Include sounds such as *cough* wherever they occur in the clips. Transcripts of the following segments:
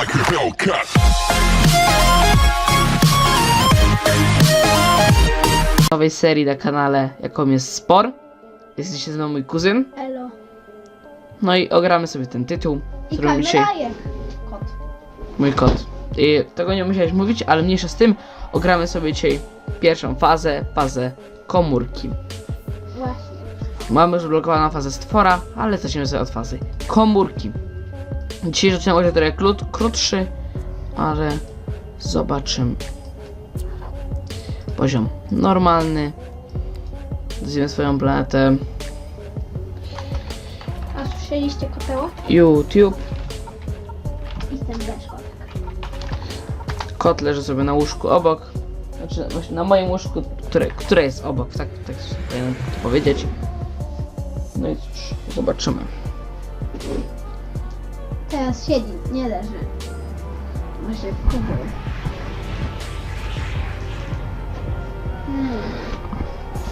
like a Hellcat. nowej serii na kanale, jaką jest Spor. Jest dzisiaj ze mną mój kuzyn. Elo. No i ogramy sobie ten tytuł, I dzisiaj. Kot. mój kot. I tego nie musiałeś mówić, ale mniejsza z tym, ogramy sobie dzisiaj pierwszą fazę, fazę komórki. Właśnie. Mamy już blokowaną fazę stwora, ale zaczniemy sobie od fazy komórki. Dzisiaj zaczynamy będzie trochę krót, krótszy, ale zobaczymy. Poziom normalny. Zjemy swoją planetę. A słyszeliście koteło? YouTube. I ten też kotek. Kot leży sobie na łóżku obok. Znaczy właśnie na moim łóżku, które, które jest obok, tak, tak powinienem to powiedzieć. No i cóż, zobaczymy. Teraz siedzi, nie leży. Może kubur. Hmm.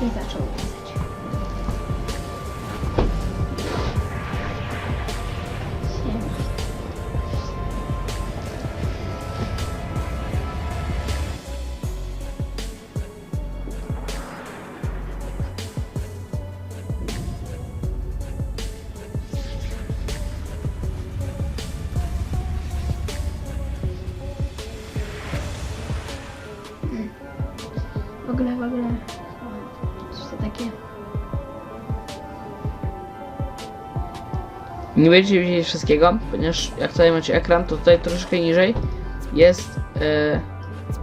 I zaczął Nie będziecie widzieć wszystkiego, ponieważ jak tutaj macie ekran, to tutaj troszeczkę niżej jest e,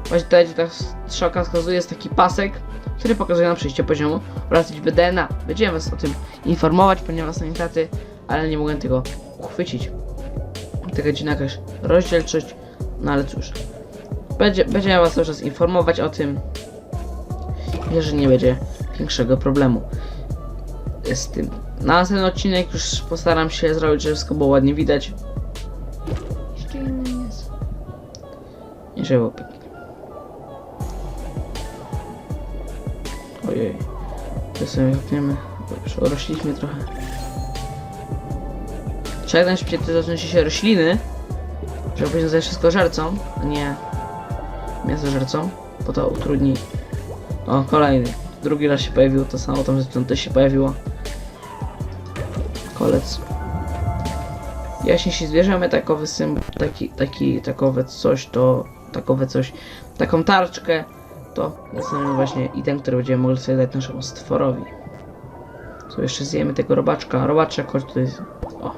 właśnie tutaj, ta strzałka wskazuje, jest taki pasek, który pokazuje nam przejście poziomu oraz liczbę DNA. Będziemy was o tym informować, ponieważ są niestety, ale nie mogłem tego uchwycić. Taka dziwna jakaś rozdzielczość, no ale cóż. Będzie, będziemy was cały czas informować o tym, jeżeli nie będzie większego problemu z tym. Na następny odcinek już postaram się zrobić, żeby wszystko było ładnie widać. Jeszcze inny jest. I żeby było pięknie. Ojej. To sobie hopniemy. Dobrze, urośliśmy trochę. Trzeba jak najszybciej to zacząć się rośliny, żeby później zostać wszystko żercą, a nie mięsożercą, bo to utrudni. O, kolejny. Drugi raz się pojawiło to samo, tam zresztą też się pojawiło. Kolec. Jeśli się zbierzemy takowy symbol, taki, taki, takowe coś, to takowe coś, taką tarczkę, to dostaniemy właśnie item, który będziemy mogli sobie dać naszemu stworowi. Tu jeszcze zjemy tego robaczka. Robaczek, chodź tutaj. O,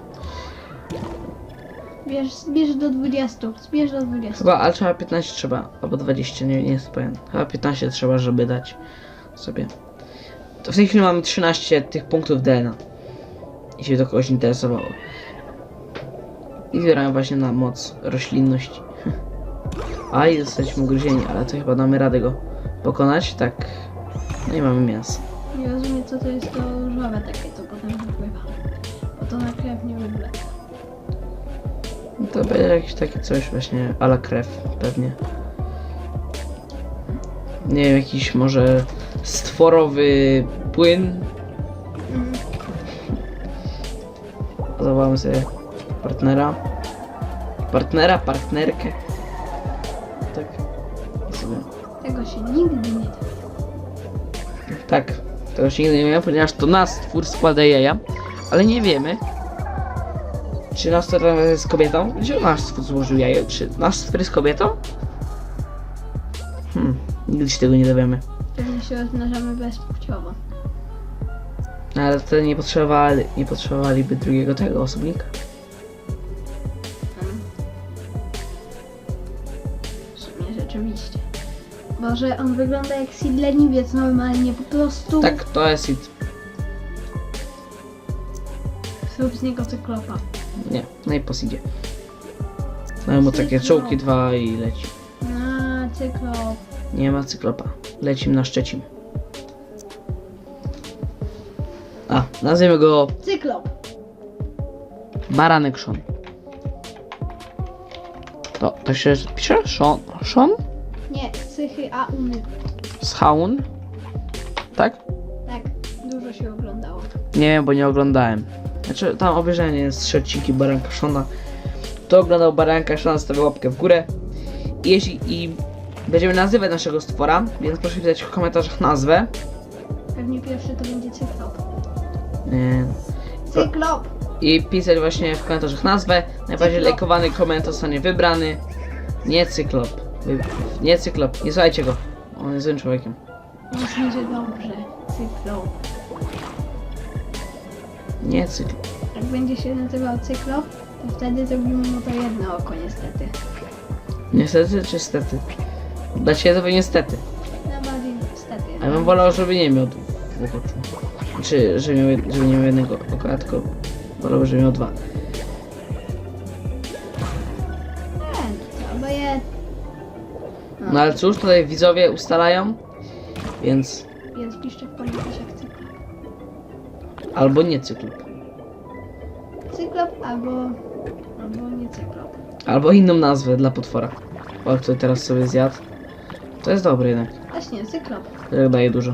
Bierz, zbierz do 20. Zbierz do 20. chyba, ale trzeba 15 trzeba, albo 20, nie, nie jest pewien. Chyba 15 trzeba, żeby dać sobie. To w tej chwili mamy 13 tych punktów DNA. Jeśli to kogoś interesowało. I zbieramy właśnie na moc roślinności. A i jesteśmy ugryzieni, ale to chyba damy radę go pokonać, tak. No i mamy mięso. Nie rozumiem co to jest to różowe takie, co potem wypływa. Bo to na krew nie wygląda. No to będzie jakieś takie coś właśnie a la krew pewnie. Nie wiem, jakiś może stworowy płyn. Zawołamy sobie partnera. Partnera, partnerkę. Tak. Sobie. Tego się nigdy nie da. Tak, tego się nigdy nie wiem, ponieważ to nas twór składa jaja, ale nie wiemy, czy nasz twór jest kobietą. Gdzie nasz twór złożył jajo? Czy nasz twór jest kobietą? Hmm, nigdy się tego nie dowiemy. Pewnie się rozmnażamy bezpłciowo. No, ale wtedy nie potrzebowali, nie potrzebowaliby drugiego tego osobnika. W sumie rzeczywiście. Boże, on wygląda jak sidleniwiec normalnie, po prostu. Tak, to jest it. Zrób z niego cyklopa. Nie, no i posidzie. Mają mu takie czołki dwa i leci. A, cyklop. Nie ma cyklopa. Lecimy na Szczecin. A, nazwiemy go Cyklop. Baranek Szon. To, to się pisze? Szon? Szon? Nie, cychy, a uny. Schaun? Tak? Tak, dużo się oglądało. Nie wiem, bo nie oglądałem. Znaczy, tam obejrzenie jest trzy odcinki Baranka Szona. kto oglądał Baranka, szans zostawił łapkę w górę. I jeśli i będziemy nazywać naszego stwora, więc proszę pisać w komentarzach nazwę. Pewnie pierwszy to będzie cyklop. Nie. Cyklop! I pisać właśnie w komentarzach nazwę. Najbardziej Cyklop. lajkowany komentarz zostanie wybrany. Nie cyklop. Nie cyklop. Nie słuchajcie go. On jest złym człowiekiem. Myślę, że dobrze. Cyklop. Nie cyklop. Jak będzie się nazywał cyklop, to wtedy zrobimy mu to jedno oko niestety. Niestety czy stety? Dla ciebie to niestety. Najbardziej niestety. A ja bym wolał, żeby nie miał dwóch oczu. Czy żeby, miał, żeby nie miał jednego oka, tylko wolałbym, żeby miał dwa. No ale cóż, tutaj widzowie ustalają, więc Więc piszcie w komentarzach cyklop. albo nie cyklop. Cyklop albo... albo nie cyklop. Albo inną nazwę dla potwora. O, który teraz sobie zjadł. To jest dobre jednak. Właśnie, cyklop. To daje dużo.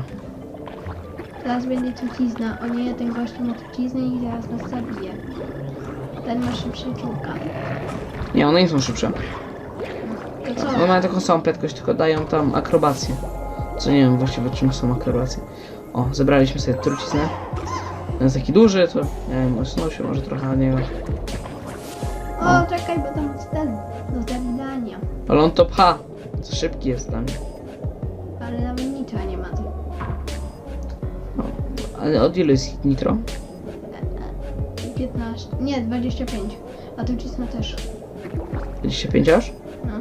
Teraz będzie trucizna. O nie, ten gościu ma truciznę i zaraz nas zabije. Ten ma szybszy czułka. Nie, one nie są szybsze. To co? One mają taką samą prędkość, tylko dają tam akrobację. Co nie wiem właściwie czym są akrobacje. O, zebraliśmy sobie truciznę. Ten jest taki duży, to nie wiem, osunął się może trochę na niego. O, czekaj, bo tam jest ten. Do zabijania. Ale on to pcha. Co szybki jest dla Ale od ilu jest nitro? 15. Nie, 25. A trucizna też. 25 aż? No.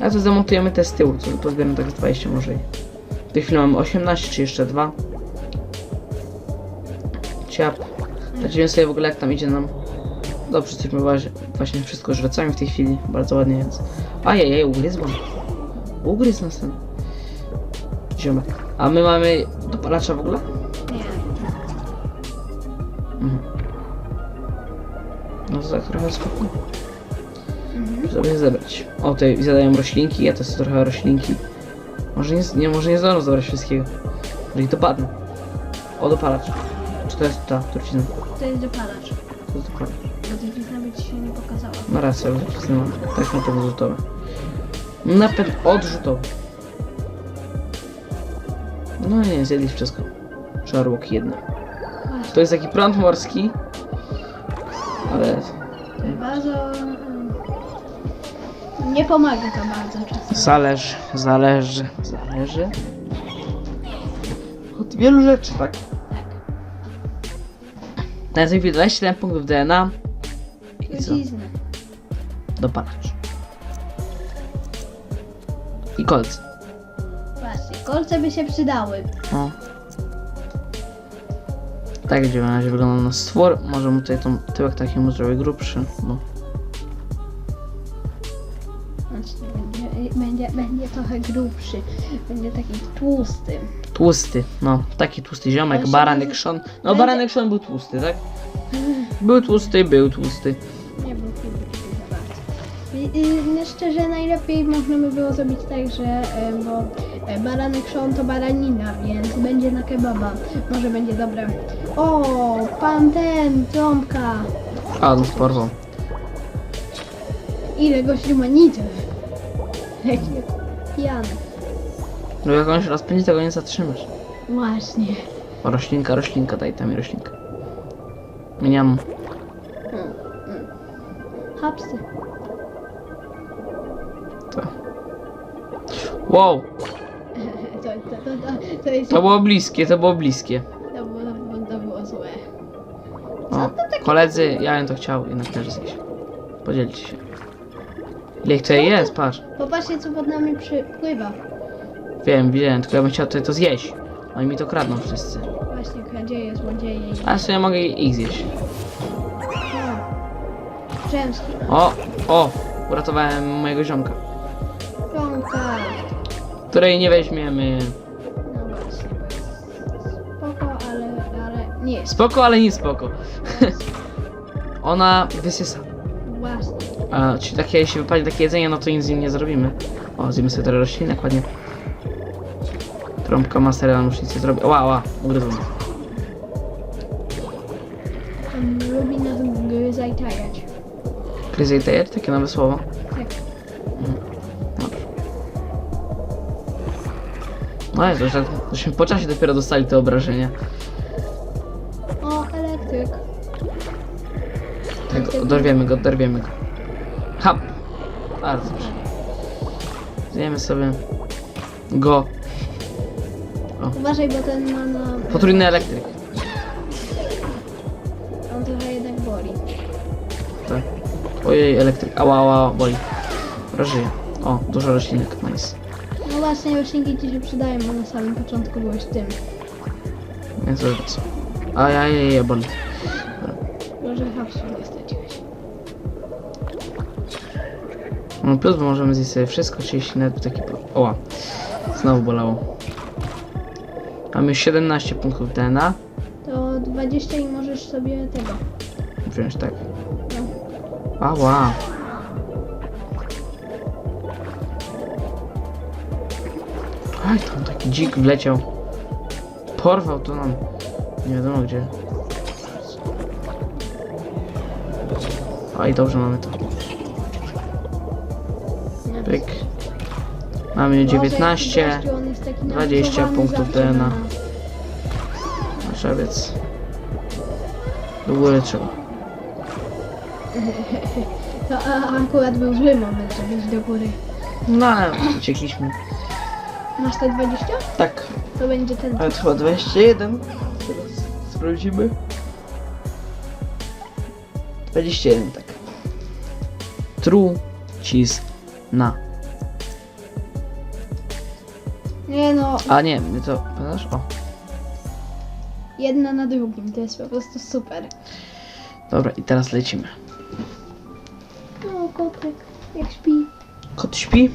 A to zamontujemy te z tyłu, to pozbieram tak z 20 może. W tej chwili mamy 18 czy jeszcze 2. Ciap. Zobaczymy sobie w ogóle jak tam idzie nam. Dobrze, jesteśmy właśnie, właśnie wszystko żrecami w tej chwili. Bardzo ładnie jest. Ajajaj, ugryzł mam. Ugryzł nas ten. Ziomek. A my mamy dopalacza w ogóle? Tak trochę spoko. Żeby zebrać. O, tutaj zadają roślinki, ja też trochę roślinki. Może nie, nie, może nie zdążę zabrać wszystkiego. Jeżeli to padnę. O, dopalacz. Czy to jest ta trucizna? To jest dopalacz. To jest dopalacz. Bo trucizna by ci się nie pokazała. Na mam. Tak na pewno rzutowe. Napęd odrzutowy. No nie, zjedli wszystko. Żarłok jedna. To jest taki prąd morski. Ale Nie pomaga to bardzo czasem. Zależy, zależy, zależy. Od wielu rzeczy, tak? Na tej chwili 27 punktów DNA i co? Trucizna. Dopalacz. I kolce. Właśnie, kolce by się przydały. O. Tak gdzie na razie wygląda nasz stwór. Może mu tutaj tą tyłek taki mu zrobię grubszy, bo będzie, będzie, trochę grubszy. Będzie taki tłusty. tłusty. No, taki tłusty ziomek, się baranek Sean. No, będzie- baranek Sean był tłusty, tak? Był tłusty, był tłusty. Nie był grubszy za bardzo. I, i, no szczerze, najlepiej można by było zrobić tak, że e, bo e, baranek Sean to baranina, więc będzie na kebaba. Może będzie dobre. O, pan ten, trąbka. A, no porwał. Ile gościu ma. Jaki pijany. No jak on się rozpędzi, tego nie zatrzymasz. Właśnie. O, roślinka, roślinka, daj tam mi roślinkę. Miniam. Hapsy. To. Wow, *laughs* To, to, to, to, to jest... to było bliskie, to było bliskie. To było, to było, to było złe. O, koledzy, ja bym to chciał jednak też zjeść. Podzielcie się. Ile tutaj jest, patrz. Popatrzcie, co pod nami przypływa. Wiem, widziałem, tylko ja bym chciał tutaj to zjeść. Oni mi to kradną wszyscy. Właśnie, kradzieje, złodzieje. A ja sobie mogę ich zjeść. O, Rzęski. O, o, uratowałem mojego ziomka. Trąbka. Której nie weźmiemy. No właśnie, spoko, ale, ale nie. Spoko, ale nie spoko. *laughs* Ona wysysa. Właśnie. A, czyli takie, jeśli wypali takie jedzenie, no to nic z nim nie zrobimy. O, zjemy sobie teraz roślinek ładnie. Trąbka master, ale już nic nie zrobi. Ła, ła, ugryzłem. Lubi nas gryzać tajać. Crazy Tail, takie nowe słowo. Tak. No jest, że żeśmy po czasie dopiero dostali te obrażenia. O, elektryk. Tak, dorwiemy go, dorwiemy go. Hap! Bardzo dobrze. Zjemy sobie go. Uważaj, bo ten ma na... Potrójny elektryk. On trochę jednak boli. Tak. Ojej, elektryk. Ała, ała, boli. Rażyje. O, dużo roślinek, nice. No właśnie, roślinki ci się przydają, bo na samym początku byłeś tym. To co? Ajajaj, boli. Może hapsu nie No plus, bo możemy zjeść sobie wszystko, czyli nawet taki... Oła. Znowu bolało. Mamy już 17 punktów DNA. To 20 i możesz sobie tego. Wziąć tak. No. Ała. Aj, tam taki dzik wleciał. Porwał to nam. Nie wiadomo gdzie. Aj, dobrze mamy to. Pyk. Mamy Boże, 19. jaki gościu, on jest taki 20 napracowany punktów DNA. na nas. Maszawiec. Do góry trzeba. *laughs* To akurat był zły moment, żeby iść do góry. No, ale uciekliśmy. Masz te 20? Tak. To będzie ten. Ale chyba 21. Teraz sprawdzimy. 21, tak. True cheese na. Nie no, A nie, to. Pamiętasz? O. jedna na drugim, to jest po prostu super. Dobra, i teraz lecimy. O, kotek, jak śpi. Kot śpi.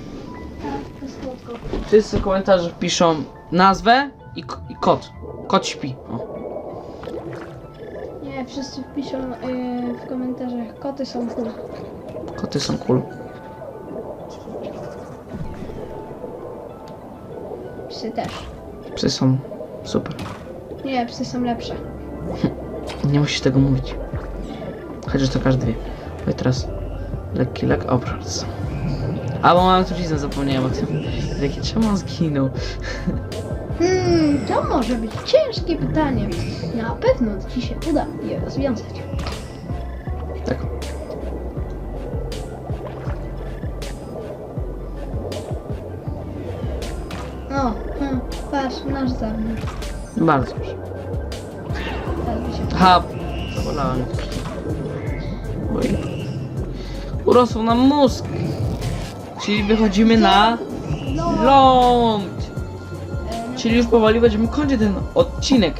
Tak, to słodko. Wszyscy w komentarzach piszą nazwę i, k- i kot. Kot śpi. O. Nie, wszyscy piszą yy, w komentarzach, koty są cool. Koty są cool. Psy też. Psy są super. Nie, psy są lepsze. *laughs* Nie musisz tego mówić. Chociaż to każdy wie. Oj, teraz lekki lek obraz. A bo mam truciznę, zapomniałem o tym. Jaki czemu on zginął? *laughs* Hmm, to może być ciężkie pytanie. Na pewno ci się uda je rozwiązać. Nasz zawód. Bardzo się... Aha, zabolałem. Oj. Urosł nam mózg. Czyli wychodzimy na ląd. Czyli już powoli będziemy kończyć ten odcinek.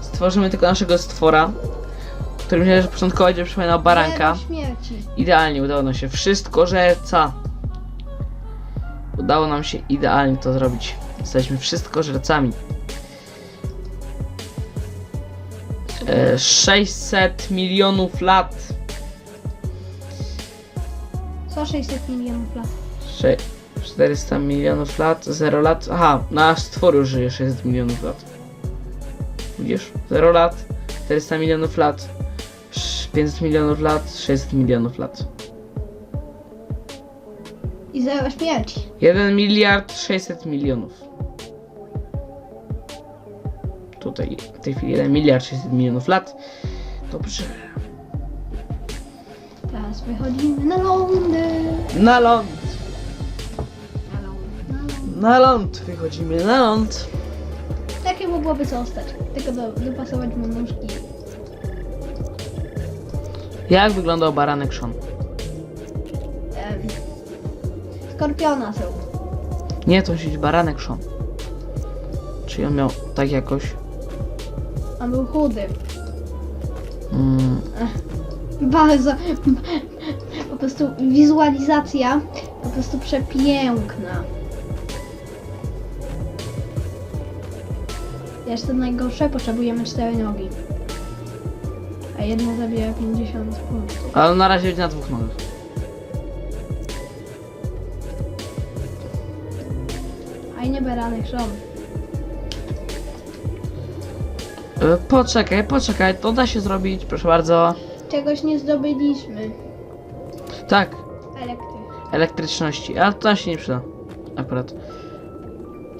Stworzymy tylko naszego stwora, który myślałem, że początkowo będzie przypominał baranka. Śmierci. Idealnie udało nam się wszystko żerca. Udało nam się idealnie to zrobić. Jesteśmy wszystko żercami. E, 600 milionów lat. Co 600 milionów lat? Sze 400 milionów lat, 0 lat. Aha, nasz stwór już żyje 600 milionów lat. Widzisz? 0 lat, 400 milionów lat, sz- 500 milionów lat, 600 milionów lat. I zero śmierci. 1 miliard 600 milionów. Tutaj w tej chwili 1 miliard 600 milionów lat. Dobrze. Teraz wychodzimy na lądy. Na ląd. Na ląd. Na ląd. Wychodzimy na ląd. Takie mogłoby zostać. Tylko do, dopasować mu nóżki. Jak wyglądał baranek Sean? Em, skorpiona są. Nie, to musi być baranek Sean. Czyli on miał tak jakoś. On był chudy. Mm, *laughs* Bardzo. Po prostu wizualizacja po prostu przepiękna. Jeszcze najgorsze, potrzebujemy cztery nogi. A jedna zabiera 50 punktów. ale na razie na dwóch nogach. A nie baranek szon. E, Poczekaj, poczekaj, to da się zrobić, proszę bardzo. Czegoś nie zdobyliśmy. Tak, Elektryk. elektryczności, ale to nam się nie przyda. Akurat.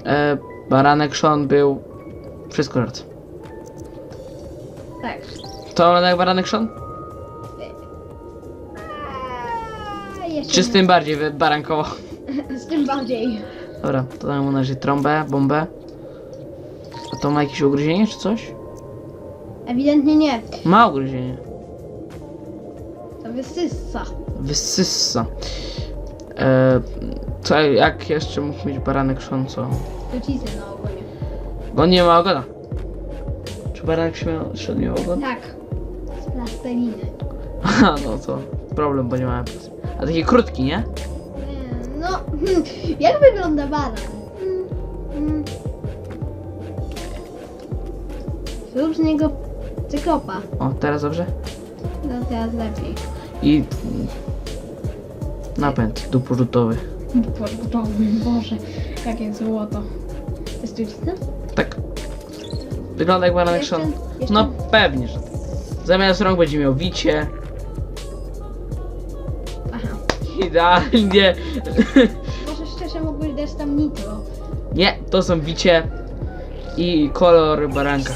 E, baranek Sean był. Wszystko żart. Tak. To jak baranek Sean? A, jeszcze Czy z tym bardziej wy- barankowo? *laughs* Z tym bardziej. Dobra, to damy mu na razie trąbę, bombę. A to ma jakieś ugryzienie czy coś? Ewidentnie nie. Ma ugryzienie. To wysysa. Wysyssa. E, co, jak jeszcze mógł mieć baranek Sean, co? Trucizny na ogonie. Bo nie ma ogona. Czy baranek się miał, miał ogon? Tak. Z plasteliny. Aha, no to problem, bo nie ma. A taki krótki, nie? Nie, No, hmm, *laughs* jak wygląda baran? Hmm, hmm. Zrób z niego cyklopa. O, teraz dobrze? No teraz lepiej. I napęd duporzutowy. Portowy, Boże, jakie złoto. To jest trucizna? Tak. Wygląda jak baranek Jeszcze- Sean. jeszcze- No pewnie, że tak. Zamiast rąk będzie miał wicie. Aha. Idealnie. Może szczerze mógłbyś dać tam nitro. Nie, to są wicie. I kolor baranka.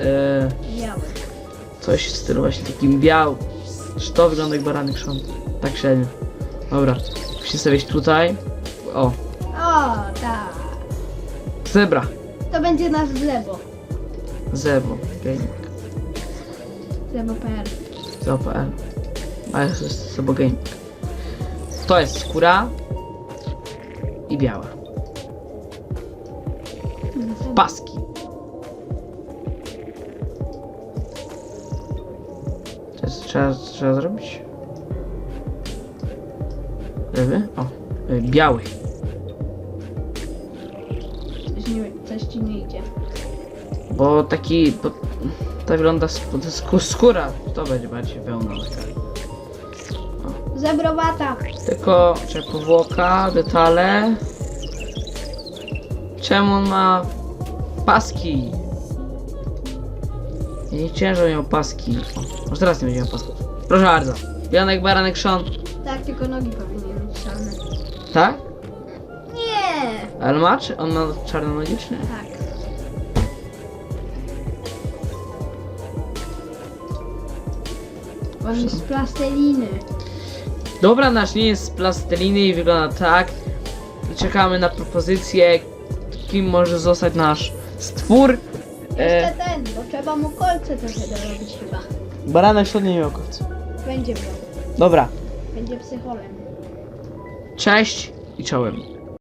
E, Biały. coś w stylu właśnie takim biał. Czy to wygląda jak baranek Sean? Tak średnio. Dobra. Musicie stawiać tutaj. O, O, tak. zebra. To będzie nasz zlewo. Zebo. Gaming. Zlewo.pl. Zebo.pl. A jest jest Zebo Gaming. To jest skóra. I biała. Paski. To jest, trzeba, trzeba zrobić? Lewy? O, y, biały. Coś, nie, coś ci nie idzie. Bo taki, bo to wygląda, to jest skóra, to będzie bardziej wełna. Zebrowata. Tylko, czy powłoka, detale. Czemu on ma paski? Chciałem, żeby miał paski. O, może teraz nie będzie miał pasków. Proszę bardzo. Janek Baranek Sean. Tak, tylko nogi powinien mieć czarne. Tak? Nie! Ale ma, czy on ma czarne nogi, czy nie? Tak. On jest z plasteliny. Dobra, nasz nie jest z plasteliny i wygląda tak. Czekamy na propozycję, kim może zostać nasz stwór. E, Jeszcze ten, bo trzeba mu kolce trochę dorobić chyba. Baranek Sean nie miał kolca. Będzie miał. Dobra, Będzie psycholem. cześć i czołem.